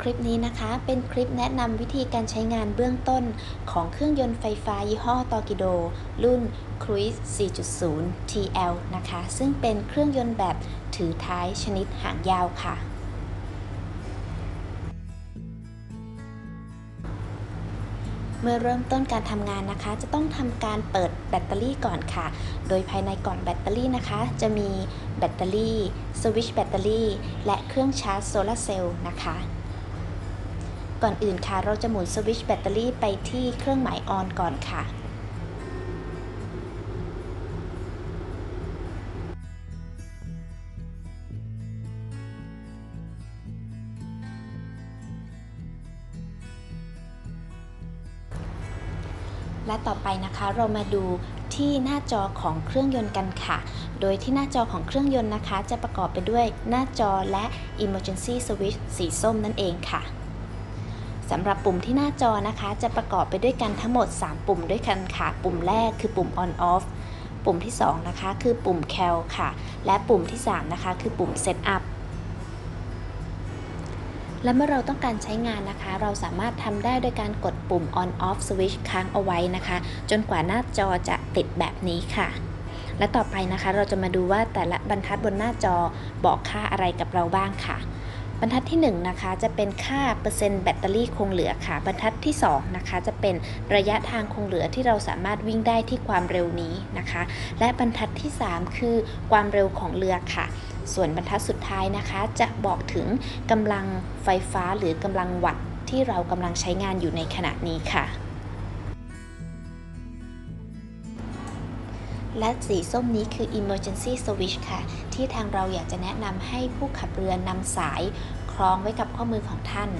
คลิปนี้นะคะเป็นคลิปแนะนำวิธีการใช้งานเบื้องต้นของเครื่องยนต์ไฟฟ้ายี่ห้อตอกิโด รุ่น Cruise 4.0 TL นะคะ ซึ่งเป็นเครื่องยนต์แบบถือท้ายชนิดหางยาวค่ะ เมื่อเริ่มต้นการทำงานนะคะ จะต้องทำการเปิดแบตเตอรี่ก่อนค่ะ โดยภายในกล่องแบตเตอรี่นะคะ จะมีแบตเตอรี่ สวิตช์แบตเตอรี่ และเครื่องชาร์จโซลาร์เซลล์นะคะ ก่อนอื่นค่ะ เราจะหมุนสวิตช์แบตเตอรี่ไปที่เครื่องหมายออนก่อนค่ะและต่อไปนะคะเรามาดูที่หน้าจอของเครื่องยนต์กันค่ะ โดยที่หน้าจอของเครื่องยนต์นะคะ จะประกอบไปด้วยหน้าจอและ emergency switch สีส้มนั่นเองค่ะ สำหรับปุ่มที่หน้าจอนะคะ จะประกอบไปด้วยกันทั้งหมด 3 ปุ่มด้วยกันค่ะ ปุ่มแรกคือปุ่ม on off ปุ่มที่ 2 นะคะ คือปุ่ม cal ค่ะ และปุ่มที่ 3 นะคะ คือปุ่ม set up และเมื่อเราต้องการใช้งานนะคะ เราสามารถทำได้โดยการกดปุ่ม on off switch ค้างเอาไว้นะคะ จนกว่าหน้าจอจะติดแบบนี้ค่ะ และต่อไปนะคะ เราจะมาดูว่าแต่ละบรรทัดบนหน้าจอบอกค่าอะไรกับเราบ้างค่ะ บรรทัดที่1นะคะจะเป็นค่าเปอร์เซ็นต์แบตเตอรี่คงเหลือค่ะ บรรทัดที่2นะคะจะเป็นระยะทางคงเหลือที่เราสามารถวิ่งได้ที่ความเร็วนี้นะคะ และบรรทัดที่ 3 คือความเร็วของเรือค่ะ ส่วนบรรทัดสุดท้ายนะคะ จะบอกถึงกำลังไฟฟ้าหรือกำลังวัตต์ที่เรากำลังใช้งานอยู่ในขณะนี้ค่ะ และสีส้มนี้คือ emergency switch ค่ะ ที่ทางเราอยากจะแนะนำให้ผู้ขับเรือนำสายคล้องไว้กับข้อมือของท่าน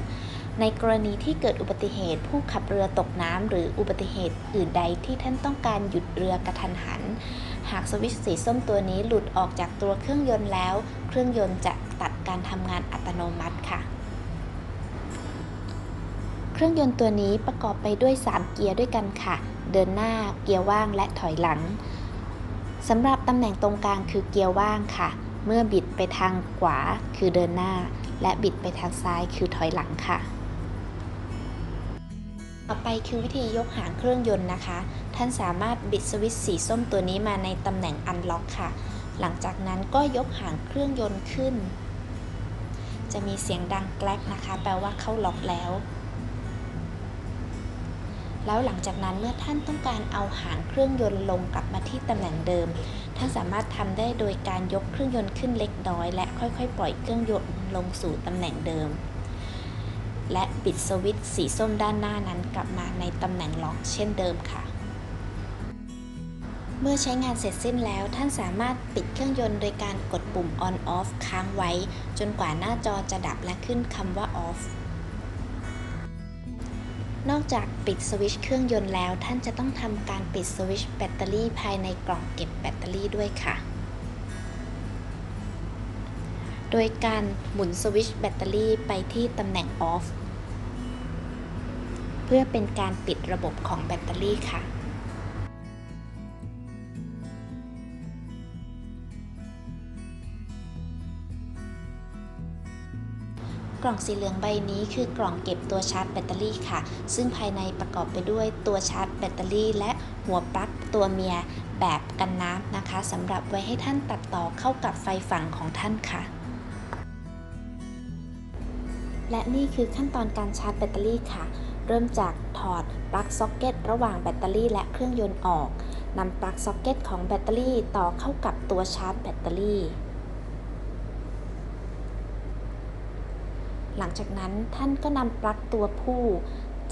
ในกรณีที่เกิดอุบัติเหตุ ผู้ขับเรือตกน้ำหรืออุบัติเหตุอื่นใดที่ท่านต้องการหยุดเรือกระทันหัน หากสวิตช์สีส้มตัวนี้หลุดออกจากตัวเครื่องยนต์แล้ว เครื่องยนต์จะตัดการทำงานอัตโนมัติค่ะเครื่องยนต์ตัวนี้ประกอบไปด้วย 3 เกียร์ด้วยกันค่ะ เดินหน้า เกียร์ว่างและถอยหลัง สำหรับตำแหน่งตรงกลางคือเกียร์ว่างค่ะ เมื่อบิดไปทางขวาคือเดินหน้า และบิดไปทางซ้ายคือถอยหลังค่ะ ต่อไปคือวิธียกหางเครื่องยนต์นะคะ ท่านสามารถบิดสวิตช์สีส้มตัวนี้มาในตำแหน่งอันล็อกค่ะ หลังจากนั้นก็ยกหางเครื่องยนต์ขึ้น จะมีเสียงดังแกลกนะคะ แปลว่าเข้าล็อกแล้ว แล้วหลังจากนั้นเมื่อท่านต้องการเอาหางเครื่องยนต์ลงกลับมาที่ตำแหน่งเดิม ท่านสามารถทำได้โดยการยกเครื่องยนต์ขึ้นเล็กน้อย และค่อยๆ ปล่อยเครื่องยนต์ลงสู่ตำแหน่งเดิม และปิดสวิตช์สีส้มด้านหน้านั้นกลับมาในตำแหน่งล็อกเช่นเดิมค่ะ เมื่อใช้งานเสร็จสิ้นแล้วท่านสามารถปิดเครื่องยนต์โดยการกดปุ่ม on off ค้างไว้ จนกว่าหน้าจอจะดับและขึ้นคำว่า off นอกจากปิดสวิตช์เครื่องยนต์แล้ว ท่านจะต้องทำการปิดสวิตช์แบตเตอรี่ภายในกล่องเก็บแบตเตอรี่ด้วยค่ะ โดยการหมุนสวิตช์แบตเตอรี่ไปที่ตำแหน่ง off เพื่อเป็นการปิดระบบของแบตเตอรี่ค่ะ กล่องสีเหลืองใบนี้คือกล่องเก็บตัวชาร์จแบตเตอรี่ค่ะ ซึ่งภายในประกอบไปด้วยตัวชาร์จแบตเตอรี่และหัวปลั๊กตัวเมียแบบกันน้ำนะคะสำหรับไว้ให้ท่านตัดต่อเข้ากับไฟฝั่งของท่านค่ะ และนี่คือขั้นตอนการชาร์จแบตเตอรี่ค่ะ เริ่มจากถอดปลั๊กซ็อกเก็ตระหว่างแบตเตอรี่และเครื่องยนต์ออกนำปลั๊กซ็อกเก็ตของแบตเตอรี่ต่อเข้ากับตัวชาร์จแบตเตอรี่ หลังจากนั้นท่านก็นำปลั๊กตัวผู้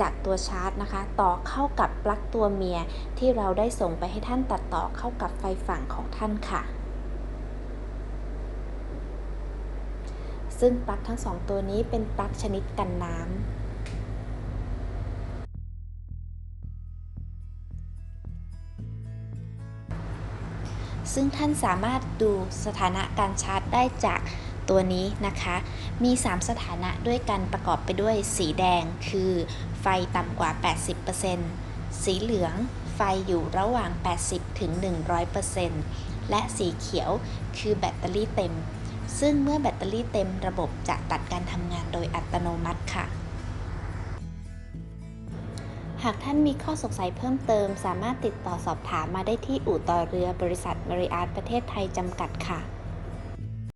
จากตัวชาร์จนะคะ ต่อเข้ากับปลั๊กตัวเมียที่เราได้ส่งไปให้ท่านตัดต่อเข้ากับไฟฝั่งของท่านค่ะ ซึ่งปลั๊กทั้งสองตัวนี้เป็นปลั๊กชนิดกันน้ำซึ่งท่านสามารถดูสถานะการชาร์จได้จาก ตัวนี้นะคะ มี 3 สถานะด้วยกันประกอบไปด้วยสีแดงคือไฟต่ำกว่า 80%สีเหลืองไฟอยู่ระหว่าง 80 ถึง 100%และสีเขียวคือแบตเตอรี่เต็ม ซึ่งเมื่อแบตเตอรี่เต็มระบบจะตัดการทำงานโดยอัตโนมัติค่ะ หากท่านมีข้อสงสัยเพิ่มเติม สามารถติดต่อสอบถามมาได้ที่อู่ต่อเรือบริษัทมาริอาร์ตประเทศไทยจำกัดค่ะ